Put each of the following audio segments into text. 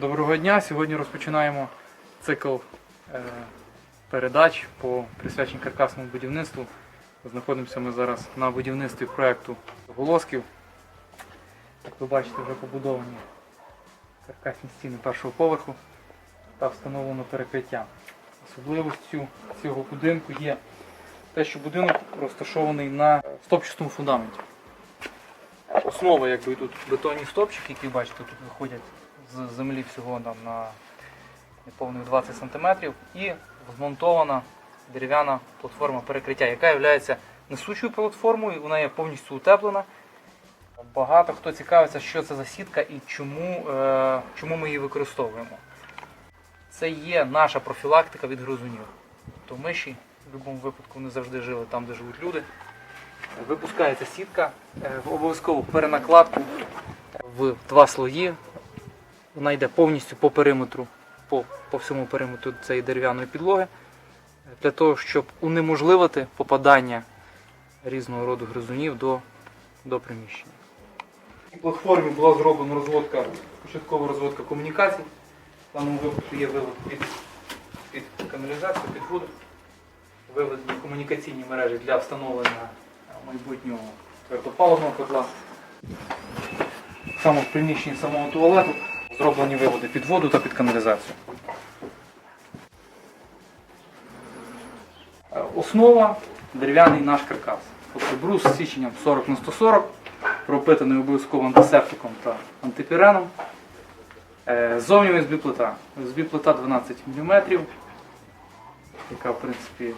Доброго дня! Сьогодні розпочинаємо цикл е, передач по присвяченню каркасному будівництву. Знаходимося ми зараз на будівництві проєкту Волосків. Як ви бачите, вже побудовані каркасні стіни першого поверху та встановлено перекриття. Особливістю цього будинку є те, що будинок розташований на стопчастому фундаменті. Основа якби тут бетонні стопчики, які бачите, тут виходять з землі всього там, на неповних 20 см і змонтована дерев'яна платформа перекриття, яка є несучою платформою, вона є повністю утеплена. Багато хто цікавиться, що це за сітка і чому, е, чому ми її використовуємо. Це є наша профілактика від гризунів. Тобто миші в будь-якому випадку не завжди жили там, де живуть люди. Випускається сітка, е, обов'язково перенакладку в два слої. Вона йде повністю по периметру, по, по всьому периметру цієї дерев'яної підлоги, для того, щоб унеможливити попадання різного роду гризунів до, до приміщення. На платформі була зроблена розводка, початкова розводка комунікацій. В даному випадку є вивод під, під каналізацію, під воду, виведені комунікаційні мережі для встановлення е, майбутнього твердопаливного котла. Саме в приміщенні самого туалету зроблені виводи під воду та під каналізацію. Е, Основа дерев'яний наш каркас. Тобто брус з січенням 40 на 140, пропитаний обов'язково антисептиком та антипіреном. Е, Зовні ОСБ плита. ОСБ плита 12 мм, яка в принципі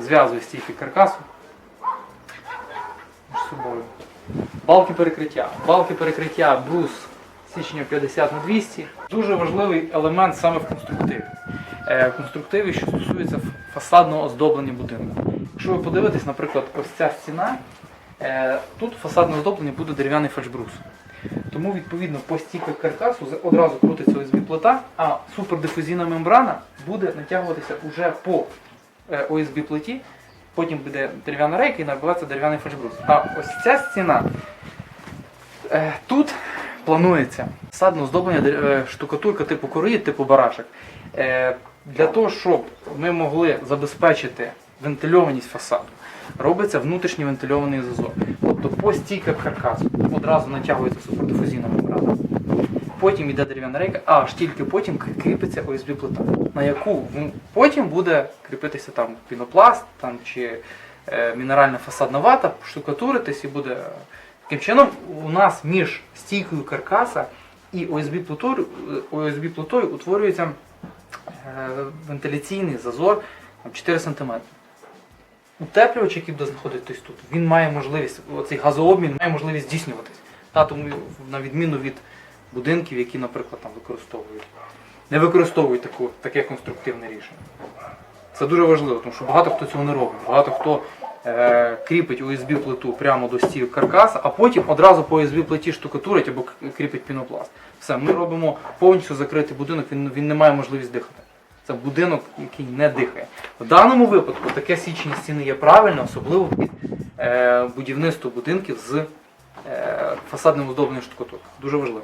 зв'язує стійки каркасу між собою. Балки перекриття. Балки перекриття брус січення 50 на 200. Дуже важливий елемент саме в конструктиві. Е, В конструктиві, що стосується фасадного оздоблення будинку. Якщо ви подивитесь, наприклад, ось ця стіна, е, тут фасадне оздоблення буде дерев'яний фальшбрус. Тому, відповідно, по стійках каркасу одразу крутиться ОСБ плита, а супердифузійна мембрана буде натягуватися уже по е, ОСБ плиті, потім буде дерев'яна рейка і набивається дерев'яний фальшбрус. А ось ця стіна тут планується садне оздоблення е, штукатурка типу кори, типу барашек. Е, Для того, щоб ми могли забезпечити вентильованість фасаду, робиться внутрішній вентильований зазор. Тобто по стійках каркасу одразу натягується супердифузійна мембрана. Потім йде дерев'яна рейка, а аж тільки потім кріпиться ОСБ плита, на яку потім буде кріпитися там пінопласт там, чи е, мінеральна фасадна вата, штукатуритись і буде. Таким чином, у нас між стійкою каркаса і ОСБ плитою, плитою утворюється е, вентиляційний зазор 4 см. Утеплювач, який буде знаходитись тут, він має можливість, оцей газообмін має можливість здійснюватись. Та, тому на відміну від будинків, які, наприклад, там використовують, не використовують таку, таке конструктивне рішення. Це дуже важливо, тому що багато хто цього не робить. Багато хто е, кріпить ОСБ плиту прямо до стійок каркаса, а потім одразу по ОСБ плиті штукатурить або кріпить пінопласт. Все, ми робимо повністю закритий будинок, він, він не має можливість дихати. Це будинок, який не дихає. В даному випадку таке січення стіни є правильне, особливо під е, будівництво будинків з е, фасадним оздобленням штукатур. Дуже важливо.